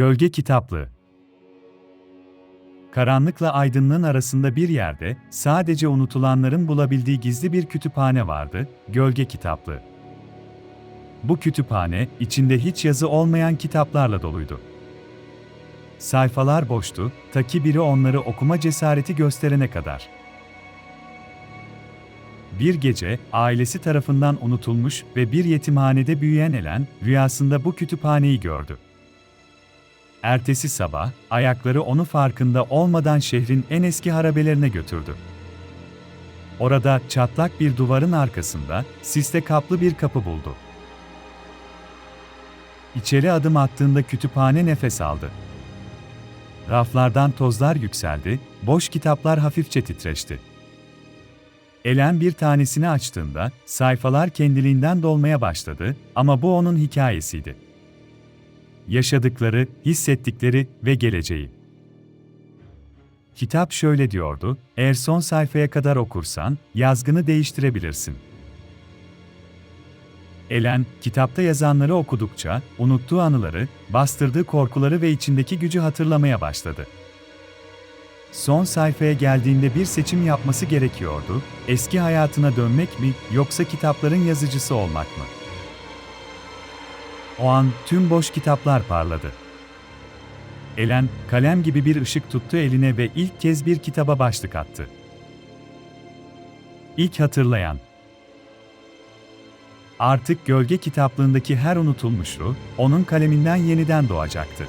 Gölge Kitaplığı Karanlıkla aydınlığın arasında bir yerde, sadece unutulanların bulabildiği gizli bir kütüphane vardı, Gölge Kitaplığı. Bu kütüphane, içinde hiç yazı olmayan kitaplarla doluydu. Sayfalar boştu, ta ki biri onları okuma cesareti gösterene kadar. Bir gece, ailesi tarafından unutulmuş ve bir yetimhanede büyüyen Elen, rüyasında bu kütüphaneyi gördü. Ertesi sabah, ayakları onu farkında olmadan şehrin en eski harabelerine götürdü. Orada çatlak bir duvarın arkasında sisle kaplı bir kapı buldu. İçeri adım attığında kütüphane nefes aldı. Raflardan tozlar yükseldi, boş kitaplar hafifçe titreşti. Elen bir tanesini açtığında sayfalar kendiliğinden dolmaya başladı ama bu onun hikayesiydi yaşadıkları, hissettikleri ve geleceği. Kitap şöyle diyordu, eğer son sayfaya kadar okursan, yazgını değiştirebilirsin. Elen, kitapta yazanları okudukça, unuttuğu anıları, bastırdığı korkuları ve içindeki gücü hatırlamaya başladı. Son sayfaya geldiğinde bir seçim yapması gerekiyordu, eski hayatına dönmek mi, yoksa kitapların yazıcısı olmak mı? O an tüm boş kitaplar parladı. Elen, kalem gibi bir ışık tuttu eline ve ilk kez bir kitaba başlık attı. İlk hatırlayan. Artık gölge kitaplığındaki her unutulmuşluğu, onun kaleminden yeniden doğacaktı.